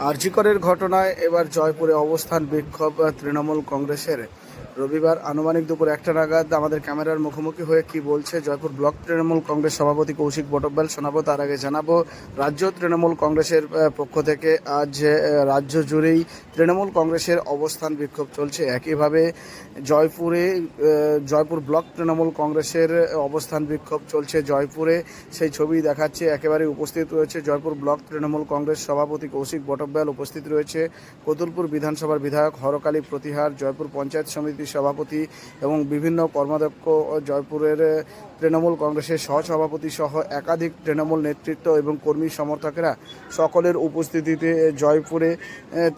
আরজিকরের ঘটনায় এবার জয়পুরে অবস্থান বিক্ষোভ তৃণমূল কংগ্রেসের। রবিবার আনুমানিক দুপুর একটা নাগাদ আমাদের ক্যামেরার মুখোমুখি হয়ে কি বলছে জয়পুর ব্লক তৃণমূল কংগ্রেস সভাপতি কৌশিক বটব্যাল শোনাবো। তার আগে জানাব, রাজ্য তৃণমূল কংগ্রেসের পক্ষ থেকে আজ রাজ্য জুড়েই তৃণমূল কংগ্রেসের অবস্থান বিক্ষোভ চলছে। একইভাবে জয়পুরে জয়পুর ব্লক তৃণমূল কংগ্রেসের অবস্থান বিক্ষোভ চলছে জয়পুরে। সেই ছবি দেখাচ্ছে। একেবারে উপস্থিত রয়েছে জয়পুর ব্লক তৃণমূল কংগ্রেস সভাপতি কৌশিক বটব্যাল উপস্থিত রয়েছে কতুলপুর বিধানসভার বিধায়ক হরকালী প্রতিহার, জয়পুর পঞ্চায়েত সমিতির সভাপতি এবং বিভিন্ন কর্মাধ্যক্ষ ও জয়পুরের তৃণমূল কংগ্রেসের সহসভাপতি সহ একাধিক তৃণমূল নেতৃত্ব এবং কর্মী সমর্থকেরা সকলের উপস্থিতিতে জয়পুরে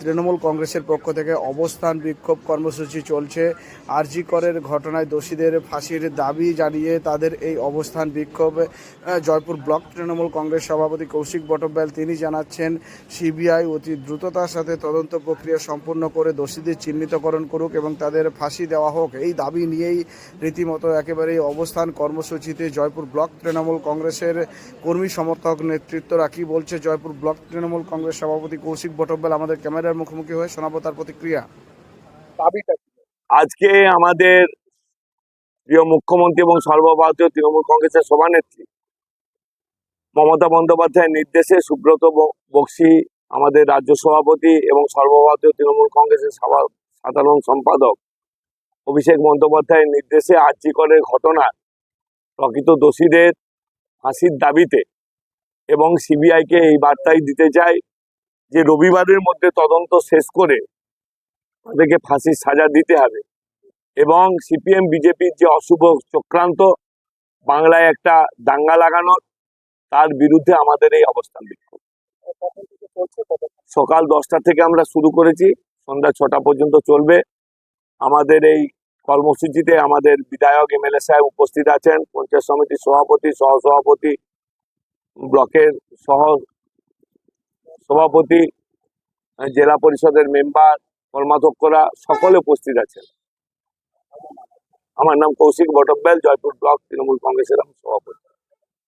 তৃণমূল কংগ্রেসের পক্ষ থেকে অবস্থান বিক্ষোভ কর্মসূচি চলছে। আরজি করের ঘটনায় দোষীদের ফাঁসির দাবি জানিয়ে তাদের এই অবস্থান বিক্ষোভ জয়পুর ব্লক তৃণমূল কংগ্রেস সভাপতি কৌশিক বটব্যাল। তিনি জানাচ্ছেন, সিবিআই অতি দ্রুততার সাথে তদন্ত প্রক্রিয়া সম্পূর্ণ করে দোষীদের চিহ্নিতকরণ করুক এবং তাদের ফাঁসি দেওয়া হোক এই দাবি নিয়েই রীতিমতো একেবারে অবস্থান কর্মসূচিতে জয়পুর ব্লক তৃণমূল কংগ্রেসের কর্মী সমর্থক নেতৃত্বরা। কি বলছে জয়পুর ব্লক তৃণমূল কংগ্রেস সভাপতি কৌশিক বটব্যাল আমাদের ক্যামেরার মুখোমুখি হয়ে শোনাবো তার প্রতিক্রিয়া। আজকে আমাদের প্রিয় মুখ্যমন্ত্রী এবং সর্বভারতীয় তৃণমূল কংগ্রেসের সভানেত্রী মমতা বন্দ্যোপাধ্যায়ের নির্দেশে সুব্রত বক্সি আমাদের রাজ্য সভাপতি এবং সর্বভারতীয় তৃণমূল কংগ্রেসের সাধারণ সম্পাদক অভিষেক বন্দ্যোপাধ্যায়ের নির্দেশে আর্যিকরের ঘটনার প্রকৃত দোষীদের ফাঁসির দাবিতে এবং সিবিআইকে এই বার্তাই দিতে চাই যে রবিবারের মধ্যে তদন্ত শেষ করে তাদেরকে ফাঁসির সাজা দিতে হবে এবং সিপিএম, বিজেপির যে অশুভ চক্রান্ত, বাংলায় একটা দাঙ্গা লাগানোর, তার বিরুদ্ধে আমাদের এই অবস্থান বিক্ষোভ কখন থেকে চলছে কত সকাল দশটা থেকে আমরা শুরু করেছি। সন্ধ্যা ছটা পর্যন্ত চলবে। আমাদের এই কর্মসূচিতে আমাদের বিধায়ক এমএলএ সাহেব উপস্থিত আছেন, পঞ্চায়েত সমিতির সভাপতি, সহসভাপতি, ব্লকের সহ সভাপতি, জেলা পরিষদের মেম্বার, কর্মাধ্যক্ষরা সকলে উপস্থিত আছেন। আমার নাম কৌশিক বটব্যাল, জয়পুর ব্লক তৃণমূল কংগ্রেসের আমি সভাপতি।